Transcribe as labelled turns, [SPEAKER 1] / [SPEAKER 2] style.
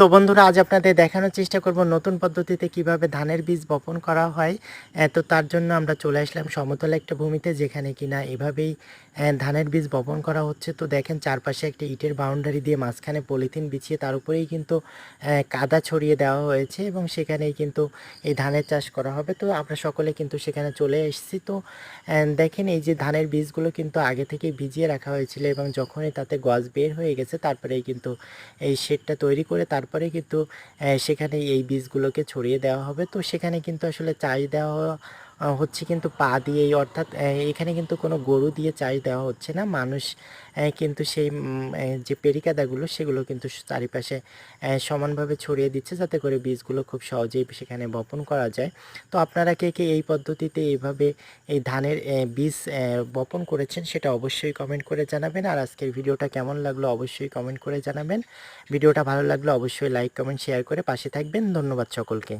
[SPEAKER 1] তো বন্ধুরা, আজ আপনাদের দেখানোর চেষ্টা করব নতুন পদ্ধতিতে কীভাবে ধানের বীজ বপন করা হয়। তো তার জন্য আমরা চলে আসলাম সমতল একটা ভূমিতে, যেখানে কিনা এভাবেই ধানের বীজ বপন করা হচ্ছে। তো দেখেন, চারপাশে একটা ইটের বাউন্ডারি দিয়ে মাঝখানে পলিথিন বিছিয়ে তার উপরেই কিন্তু কাদা ছড়িয়ে দেওয়া হয়েছে এবং সেখানেই কিন্তু এই ধানের চাষ করা হবে। তো আমরা সকলে কিন্তু সেখানে চলে এসেছি। তো দেখেন, এই যে ধানের বীজগুলো কিন্তু আগে থেকে ভিজিয়ে রাখা হয়েছিল এবং যখনই তাতে গজ বের হয়ে গেছে, তারপরেই কিন্তু এই শেডটা তৈরি করে তারপরে কিন্তু সেখানে এই বীজগুলোকে ছড়িয়ে দেওয়া হবে। তো সেখানে কিন্তু আসলে চাষ দেওয়া হচ্ছে কিন্তু পা দিয়েই, অর্থাৎ এখানে কিন্তু কোনো গরু দিয়ে চাষ দেওয়া হচ্ছে না। মানুষ কিন্তু সেই যে পেরিকাদাগুলো, সেগুলো কিন্তু চারিপাশে সমানভাবে ছড়িয়ে দিচ্ছে যাতে করে বীজগুলো খুব সহজেই সেখানে বপন করা যায়। তো আপনারা কে কে এই পদ্ধতিতে এইভাবে এই ধানের বীজ বপন করেছেন সেটা অবশ্যই কমেন্ট করে জানাবেন। আর আজকের ভিডিওটা কেমন লাগল অবশ্যই কমেন্ট করে জানাবেন। ভিডিওটা ভালো লাগলে অবশ্যই লাইক, কমেন্ট, শেয়ার করে পাশে থাকবেন। ধন্যবাদ সকলকে।